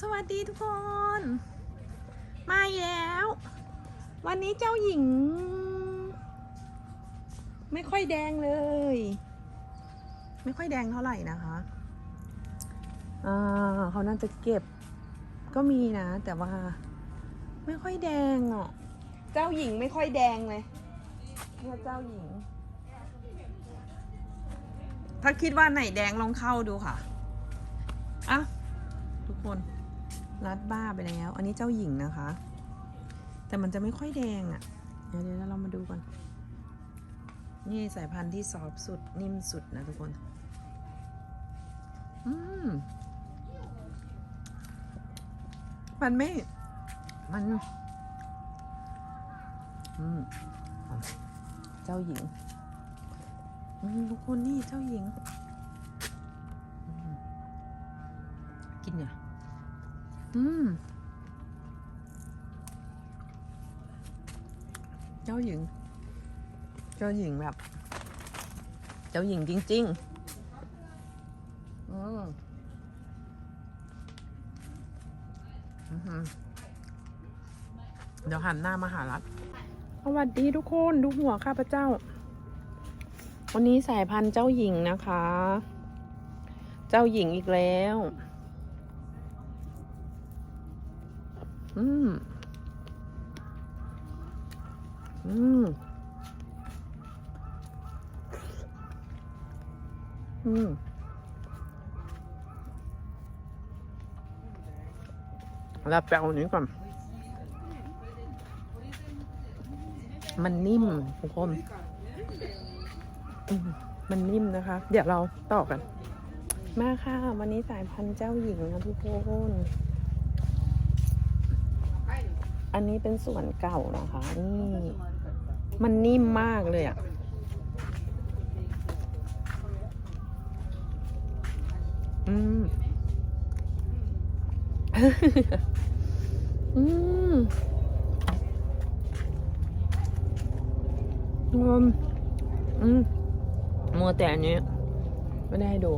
สวัสดีทุกคน มาแล้ว วันนี้เจ้าหญิง ไม่ค่อยแดงเลย ไม่ค่อยแดงเท่าไหร่นะคะอ่าเขาน่าจะเก็บก็มีนะ แต่ว่า ไม่ค่อยแดงอะ เจ้าหญิงไม่ค่อยแดงเลยเนี่ยเจ้าหญิง ถ้าคิดว่าไหนแดงลองเข้าดูค่ะอะทุกคน รัดบ้าไปแล้ว อันนี้เจ้าหญิงนะคะ แต่มันจะไม่ค่อยแดงอะ่ะ เดี๋ยวเรามาดูกันนี่สายพันธุ์ที่ซอฟสุดนิ่มสุดนะทุกคน อืม มันไม่ มัน อืม เจ้าหญิงอืมทุกคนนี่เจ้าหญิง กินเนี่ย อืม เจ้าหญิง เจ้าหญิงแบบ เจ้าหญิงจริง ๆ อืมเดี๋ยวหันหน้ามาหารัฐสวัสดีทุกคนดูหัวข้าพเจ้า วันนี้สายพันธุ์เจ้าหญิงนะคะ เจ้าหญิงอีกแล้ว อืม อืม อืมแล้วแปลอันนี้ก่อน มันนิ่มทุกคนมมันนิ่มนะคะ เดี๋ยวเราต่อกัน มาค่ะ วันนี้สายพันธุ์เจ้าหญิงนะทุกคน อันนี้เป็นส่วนเก่านะคะนี่มันนิ่มมากเลยอะ่ะอืมอืมมอืมมัวแต่อันนี้ไม่ได้ให้ดู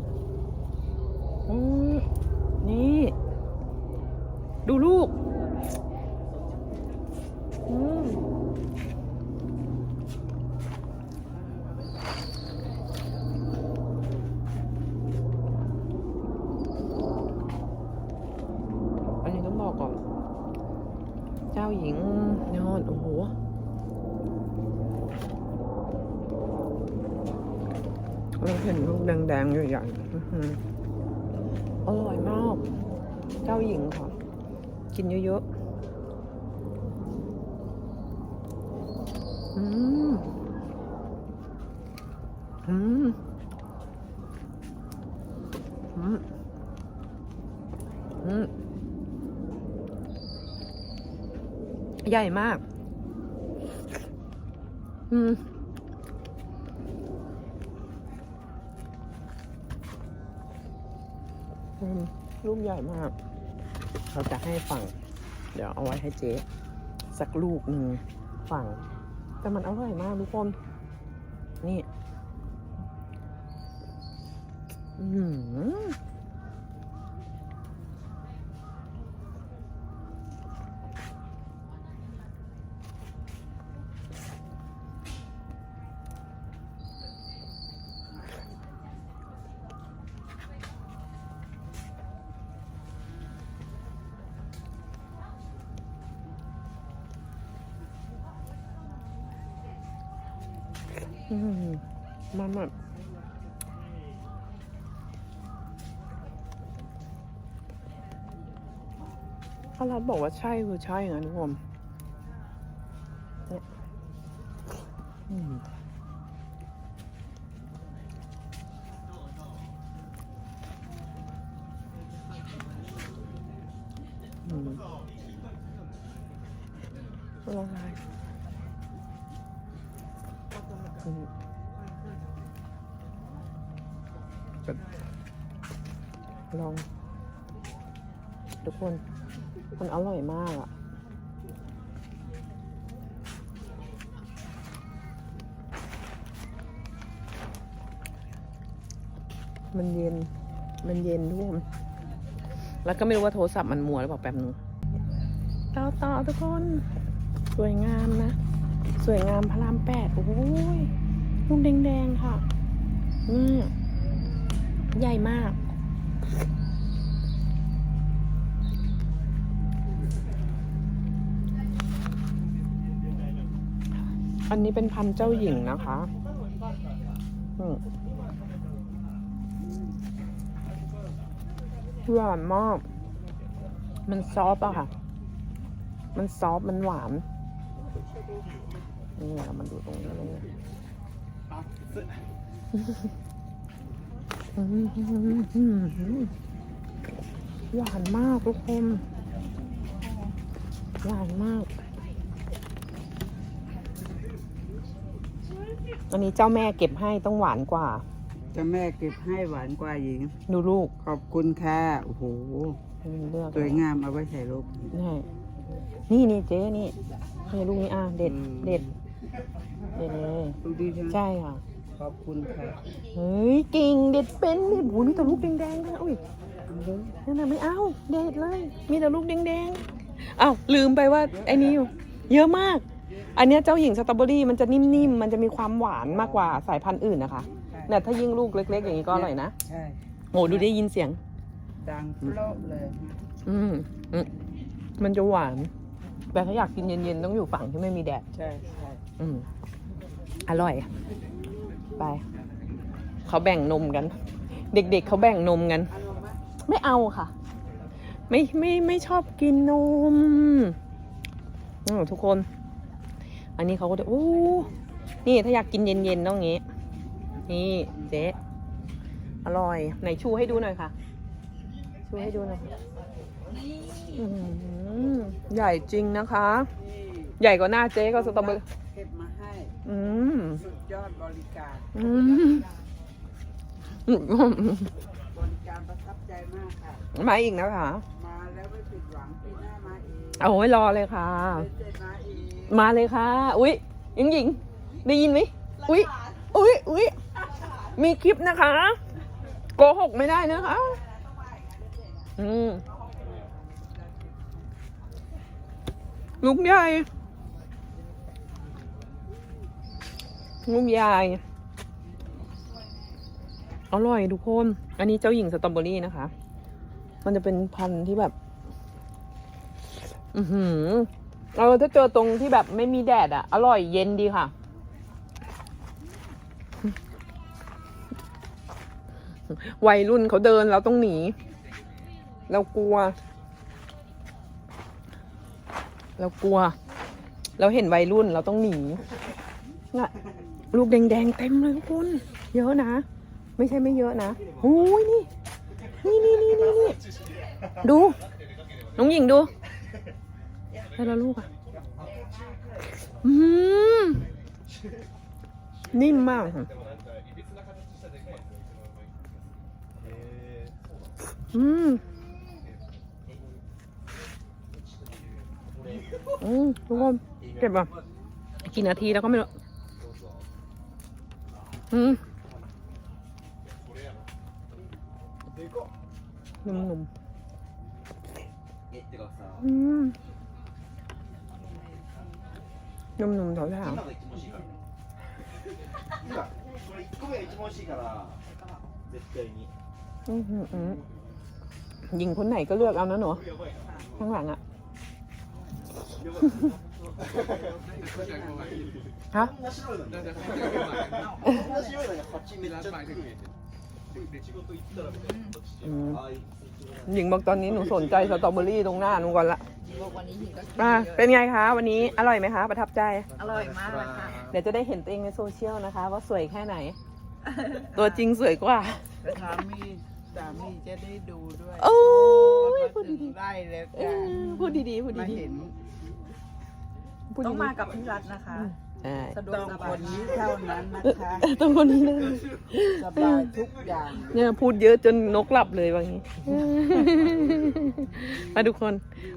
อืมนี่ ดูลูก อันนี้ต้องบอกก่อน เจ้าหญิงยอดโอ้โหเราเห็นลูกแดงๆใหญ่ๆอื้อหืออร่อยมาก เจ้าหญิงค่ะ กินเยอะๆ อืม อืม อืม อืม ใหญ่มาก อืมลูกใหญ่มาก เราจะให้ฝั่ง เดี๋ยวเอาไว้ให้เจ๊ สักลูกหนึ่งฝั่ง แต่มันอร่อยมากทุกคน นี่ อืม มันแบบถ้ารัฐบอกว่าใช่คือใช่นะทุกคนเนี่ยอืมอืมละลาย ลอง ทุกคน มันอร่อยมากอะ่ะมันเย็น มันเย็นทุกคนแล้วก็ไม่รู้ว่าโทรศัพท์มันมัวหรือเปล่าแป๊บนึงต่อต่อทุกคน สวยงามนะ สวยงามพระรามแปดโอ้ยลูกแดงๆค่ะอืมใหญ่มาก อันนี้เป็นพันเจ้าหญิงนะคะอืมหวานมาก มันซอฟอะค่ะ มันซอฟมันหวาน นี่เรามาดูตรงนี้เลยหวานมากทุกคนหวานมาก อันนี้เจ้าแม่เก็บให้ต้องหวานกว่า เจะแม่เก็บให้หวานกว่าหญิง ดูลูกขอบคุณค่ะ โอ้โหเลือกสวยงามเอาไว้ใส่ลูกนี่นี่นี่เจ๊นี่ให้ลูกนี้อะเด็ดเด็ด ดเลยดูดีใช่ไหมใช่ค่ะ ขอบคุณค่ะเฮ้ยเก่งเด็ดเป็นเด็ดหูมีแต่ลูกแดงๆนะอุ้ยนั่นน่ะไม่เอาเด็ดเลย มีแต่ลูกแดงๆอ้าวลืมไปว่าไอ้นี่อยู่เยอะมาก อันเนี้ยเจ้าหญิงสตรอเบอรี่มันจะนิ่มๆ มันจะมีความหวานมากกว่าสายพันธุ์อื่นนะคะเนี่ยถ้ายิ่งลูกเล็ก ๆ อย่างนี้ก็อร่อยนะใช่โหดูได้ยินเสียง ดังโปรบเลย อืมอืมมันจะหวาน แต่ถ้าอยากกินเย็นๆ ต้องอยู่ฝั่งที่ไม่มีแดด ใช่ใช่อืม อร่อย ไป เขาแบ่งนมกัน เด็กๆเขาแบ่งนมกัน ไม่เอาค่ะ ไม่ไม่ไม่ชอบกินนมอทุกคน อันนี้เขาก็จะอู้นี่ถ้าอยากกินเย็นๆต้องอย่างงี้ นี่เจ๊อร่อย ไหนชูให้ดูหน่อยค่ะ ชูให้ดูหน่อยอใหญ่จริงนะคะ ใหญ่กว่าหน้าเจ๊ก็สตรอเบอรี่เก็บมาให้ อืมสุดยอดบริการอืมบริการประทับใจมากค่ะ มาอีกนะคะ มาแล้วไม่ผิดหวังปีหน้ามาอีกเอาไว้รอเลยค่ะ เจมาอีกมาเลยค่ะ อุ๊ยหญิงหญิงได้ยินไหมอุ๊ยอุ๊ยอุ๊ยมีคลิปนะคะ โกหกไม่ได้นะคะ อืม ลูกใหญ่ ลูกใหญ่อร่อยทุกคน อันนี้เจ้าหญิงสตรอเบอรี่นะคะ มันจะเป็นพันธุ์ที่แบบ อือหือเออถ้าเจอตรงที่แบบไม่มีแดดอะอร่อยเย็นดีค่ะ วัยรุ่นเขาเดินเราต้องหนี เรากลัว เรากลัว เราเห็นวัยรุ่นเราต้องหนีน่ะ ลูกแดงๆเต็มเลยทุกคน เยอะนะ ไม่ใช่ไม่เยอะนะโอ้ยนี่ นี่นี่นี่นี่นี่ดู น้องหญิงดูให้แล้วลูกอะ อืม นิ่มมากค่ะอืม อืมทุกคนเก็บอะกี่นาทีแล้วก็ไม่รู้ อืมนุ่มๆอืม นุ่มๆแถว 今が一番美味しいから今これ1個目が一番美味しいから絶対に ๆอื้อหืออื้อหญิงคนไหนก็เลือกเอานะหนูข้างหลังอะ ฮะ こんな白いのにこんな白いのに蜂めっちゃつく仕事行ったらみたいな อืม ああいう หญิงบอกตอนนี้หนูสนใจสตรอเบอรี่ตรงหน้าหนูก่อนละ วันนี้หญิงก็กิน อ่ะ เยอะ เป็นไงคะ วันนี้อร่อยไหมคะ ประทับใจ อร่อยมากเลยค่ะ เดี๋ยวจะได้เห็นตัวเองในโซเชียลนะคะ ว่าสวยแค่ไหน ตัวจริงสวยกว่า สามีสามีจะได้ดูด้วย โอ้ย ว่า พูด ถึง ดี ได้แล้ว ๆเอ จ้ะ อพูดดีๆพูด มา ดี เห็น ๆพูดต้องดีๆมากับพี่รัตนะคะ ใช่สะดวกต้องสคบายนนี้เท่านั้นนะคะต้องคนนี้เลยสบายทุกอย่างเนี่ยพูดเยอะจนนกหลับเลยว่างี้ มาทุกคน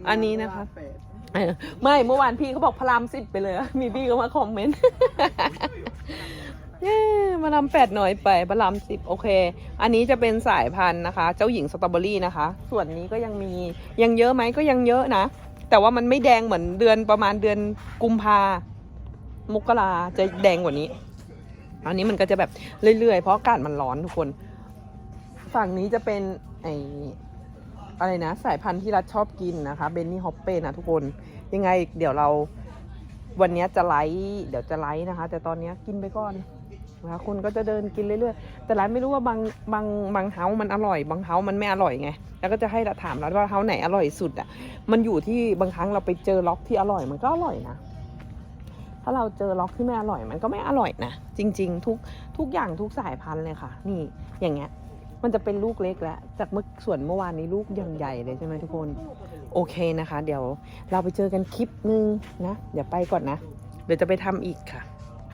อันนี้นะคะแปดเออไม่เมื่อวานพี่เขาบอกพระรามสิบไปเลยอะมีพี่เขามาคอมเมนต์ เย้บาลามแปดน้อยไปบาลามสิบโอเค อันนี้จะเป็นสายพันธุ์นะคะ เจ้าหญิงสตรอเบอรี่นะคะ ส่วนนี้ก็ยังมียังเยอะไหมก็ยังเยอะนะ แต่ว่ามันไม่แดงเหมือนเดือนประมาณเดือนกุมภามกราจะแดงกว่านี้ อันนี้มันก็จะแบบเรื่อยๆ เพราะอากาศมันร้อนทุกคน ฝั่งนี้จะเป็นไออะไรนะ สายพันธุ์ที่รัฐชอบกินนะคะเบนนี่ฮอปเป้นะทุกคน ยังไงเดี๋ยวเราวันนี้จะไลฟ์เดี๋ยวจะไลฟ์นะคะ แต่ตอนนี้กินไปก่อน นะคะคนก็จะเดินกินเรื่อยๆแต่ร้านไม่รู้ว่าบางบางบางเฮามันอร่อย บางเฮามันไม่อร่อยไงแล้วก็จะให้ถามร้านว่าเฮาไหนอร่อยสุดอะมันอยู่ที่บางครั้งเราไปเจอล็อกที่อร่อยมันก็อร่อยนะถ้าเราเจอล็อกที่ไม่อร่อยมันก็ไม่อร่อยนะจริง ๆ ทุกทุกอย่างทุกสายพันธุ์เลยค่ะ นี่อย่างเงี้ยมันจะเป็นลูกเล็กแล้วจากเมื่อส่วนเมื่อวานนี้ลูกยังใหญ่เลยใช่ไหมทุกคนโอเคนะคะ เดี๋ยวเราไปเจอกันคลิปนึงนะเดี๋ยวไปก่อนนะ เดี๋ยวจะไปทำอีกค่ะ